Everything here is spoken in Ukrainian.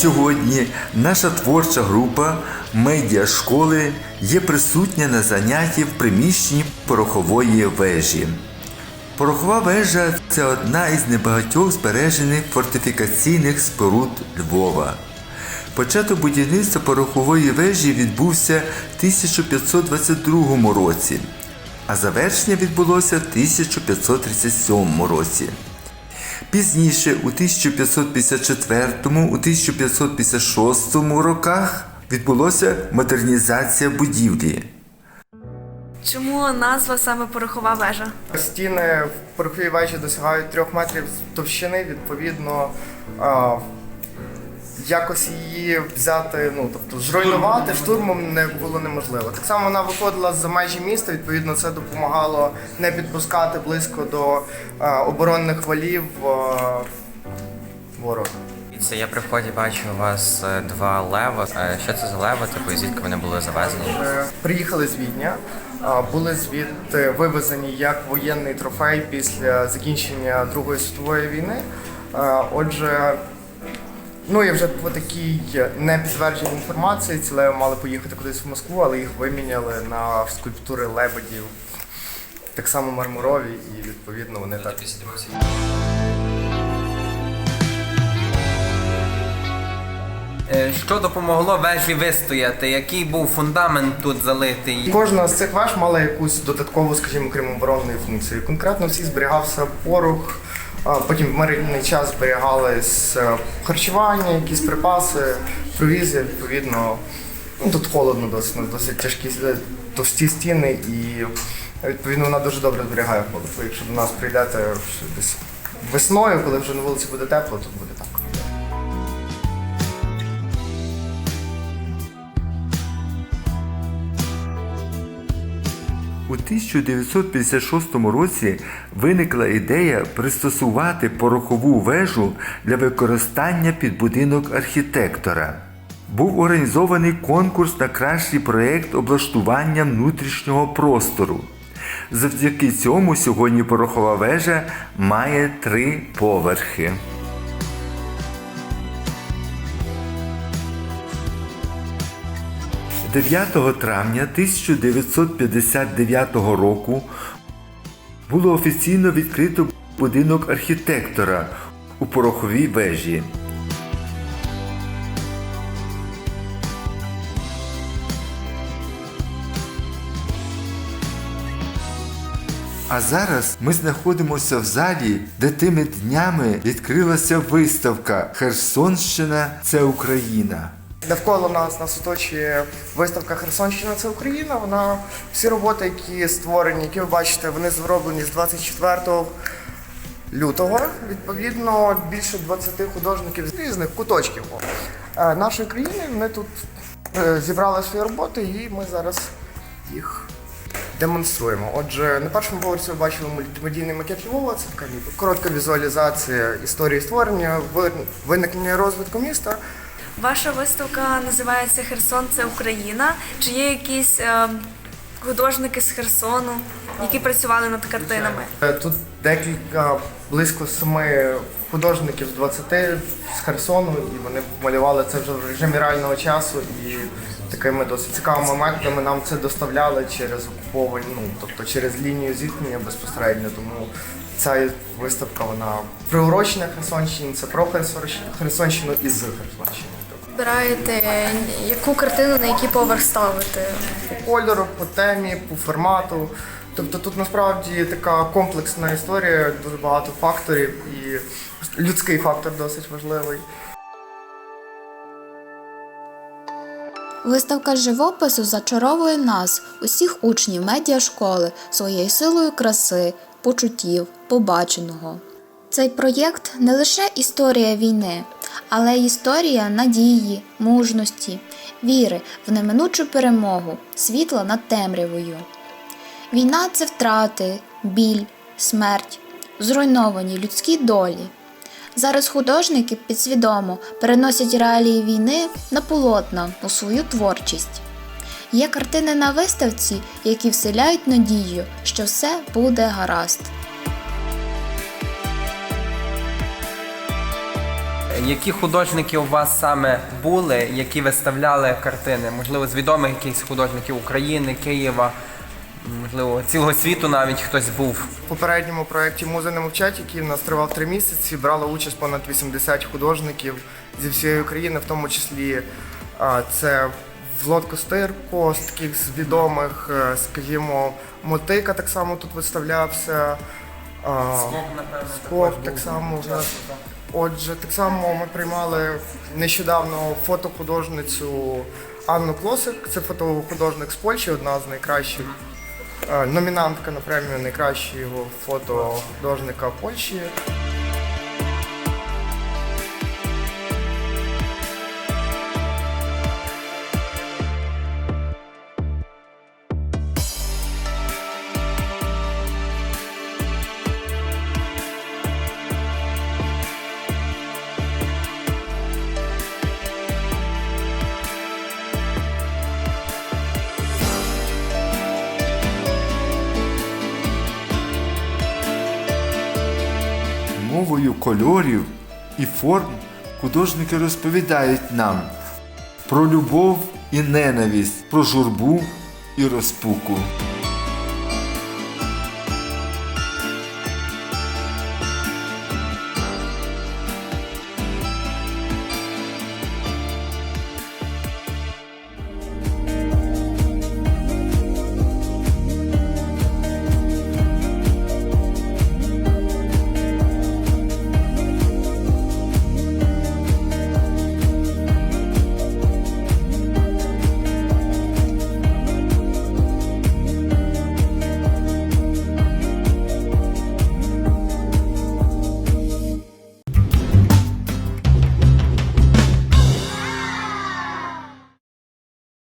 Сьогодні наша творча група медіашколи є присутня на занятті в приміщенні порохової вежі. Порохова вежа це одна із небагатьох збережених фортифікаційних споруд Львова. Початок будівництва порохової вежі відбувся в 1522 році, а завершення відбулося в 1537 році. Пізніше, у 1554 у 1556 роках відбулася модернізація будівлі. Чому назва саме порохова вежа? Стіни в пороховій вежі досягають трьох метрів товщини, відповідно. Якось її взяти, ну тобто зруйнувати штурмом не було неможливо. Так само вона виходила за межі міста. Відповідно, це допомагало не підпускати близько до а, оборонних валів а, ворога. Дивіться, я при вході бачу у вас е, два лева. Е, Що це за лева? Типу, і звідки вони були завезені? Е, Приїхали з Відня, а, були звідти вивезені як воєнний трофей після закінчення Другої світової війни. Е, Отже, ну я вже по такій непідтвердженій інформації ці леви мали поїхати кудись в Москву, але їх виміняли на скульптури лебедів, так само мармурові, і відповідно вони так. Е, Що допомогло вежі вистояти? Який був фундамент тут залитий? Кожна з цих веж мала якусь додаткову, скажімо, крім оборонної функції. Конкретно всі зберігався порох, потім в мирний час зберігали з харчування, якісь припаси, провізи, відповідно. Ну, тут холодно досить, ну, досить тяжкі е, товсті стіни і відповідно вона дуже добре зберігає холод. Якщо до нас прийдете десь весною, коли вже на вулиці буде тепло, то буде У 1956 році виникла ідея пристосувати порохову вежу для використання під будинок архітектора. Був організований конкурс на кращий проєкт облаштування внутрішнього простору. Завдяки цьому сьогодні порохова вежа має три поверхи. 9 травня 1959 року було офіційно відкрито будинок архітектора у пороховій вежі. А зараз ми знаходимося в залі, де тими днями відкрилася виставка Херсонщина це Україна. Навколо нас нас оточує виставка Херсонщина це Україна. Вона всі роботи, які створені, які ви бачите, вони зроблені з 24 лютого. Відповідно, більше 20 художників з різних куточків е, нашої країни. Вони тут е, зібрали свої роботи, і ми зараз їх демонструємо. Отже, на першому поверсі ви бачили мультимедійний макет Львова. Це така коротка візуалізація історії створення, виникнення розвитку міста. Ваша виставка називається Херсон це Україна. Чи є якісь е, художники з Херсону, які працювали над картинами? Е, Тут декілька, близько семи художників з 20 з Херсону, і вони малювали це вже в режимі реального часу. І такими досить цікавими методами нам це доставляли через окуповані, ну тобто через лінію зіткнення безпосередньо. Тому ця виставка вона приурочена Херсонщині, це про Херсонщину, Херсонщину і з Херсонщини. Обираєте яку картину на який поверх ставити? по кольору, по темі, по формату. Тобто тут насправді така комплексна історія, дуже багато факторів, і людський фактор досить важливий. Виставка живопису зачаровує нас, усіх учнів медіашколи, своєю силою краси, почуттів, побаченого. Цей проєкт не лише історія війни, але історія надії, мужності, віри в неминучу перемогу, світла над темрявою. Війна це втрати, біль, смерть, зруйновані людські долі. Зараз художники підсвідомо переносять реалії війни на полотна у свою творчість. Є картини на виставці, які вселяють надію, що все буде гаразд. Які художники у вас саме були, які виставляли картини? Можливо, з відомих якихось художників України, Києва, можливо, цілого світу навіть хтось був. В попередньому проєкті Муза не мовчать, який в нас тривав три місяці, брало участь понад 80 художників зі всієї України, в тому числі це Влад Костирко, з з відомих, е, скажімо, Мотика так само тут виставлявся. а, Скоп так само в нас. Отже, так само ми приймали нещодавно фотохудожницю Анну Клосик. Це фотохудожник з Польщі, одна з найкращих. е, Номінантка на премію найкращого фотохудожника Польщі. Мовою кольорів і форм художники розповідають нам про любов і ненависть, про журбу і розпуку.